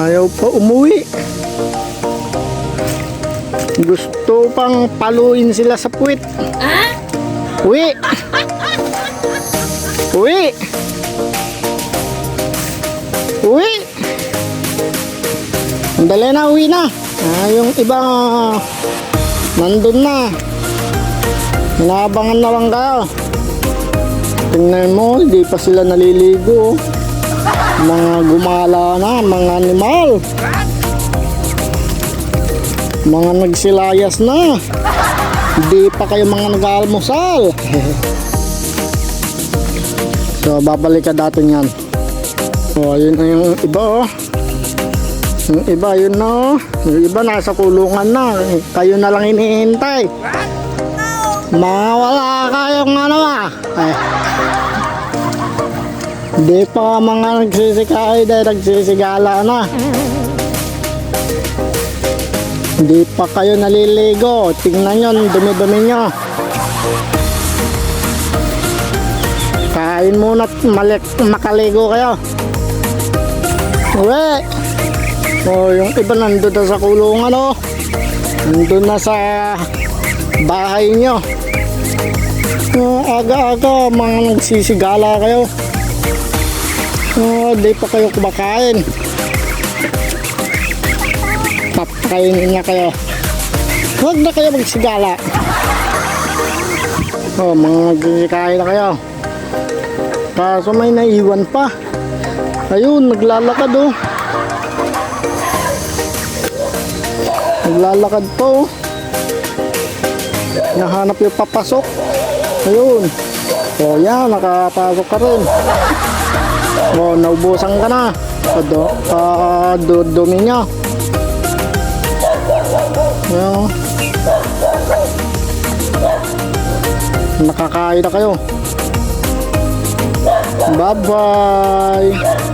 Ayaw pa umuwi. Gusto pang paluin sila sa puwit. Uwi! Uwi! Uwi! Dali na, uwi na. Ah, yung iba nandun na. Naabangan na lang kayo. Tingnan mo, hindi pa sila naliligo. Mga gumala na, mga animal. Mga nagsilayas na. Hindi pa kayo mga nag-aalmusal. so, babalik ka dati yan. O, yun na yung iba, oh. Yung iba, yun na, oh. Yung iba, nasa kulungan na. Kayo na lang hinihintay. Mga wala kayong ano, ah. Eh. Hindi pa mga nagsisikay dahil nagsisigala na. Hindi pa kayo naliligo. Tingnan nyo, dumi-dumi nyo. Kain muna at malik, makaligo kayo. Uwe! O, yung iba nandun na sa kulungan, oh. Nandun na sa bahay nyo. Oh, aga-aga, mga nagsisigala kayo. Oh, di pa kayo kumakain. Papakainin niya kayo. Huwag na kayo magsigala. Oh, mga nagsisikain na kayo. Kaso may naiwan pa. Ayun, naglalakad oh. Naglalakad po. oh. Nahanap yung papasok. Ayun. O yan, nakapasok ka rin. O, naubusan ka na. Pado, uh, dumi niya. Ayun. Nakakain na kayo. Bye-bye.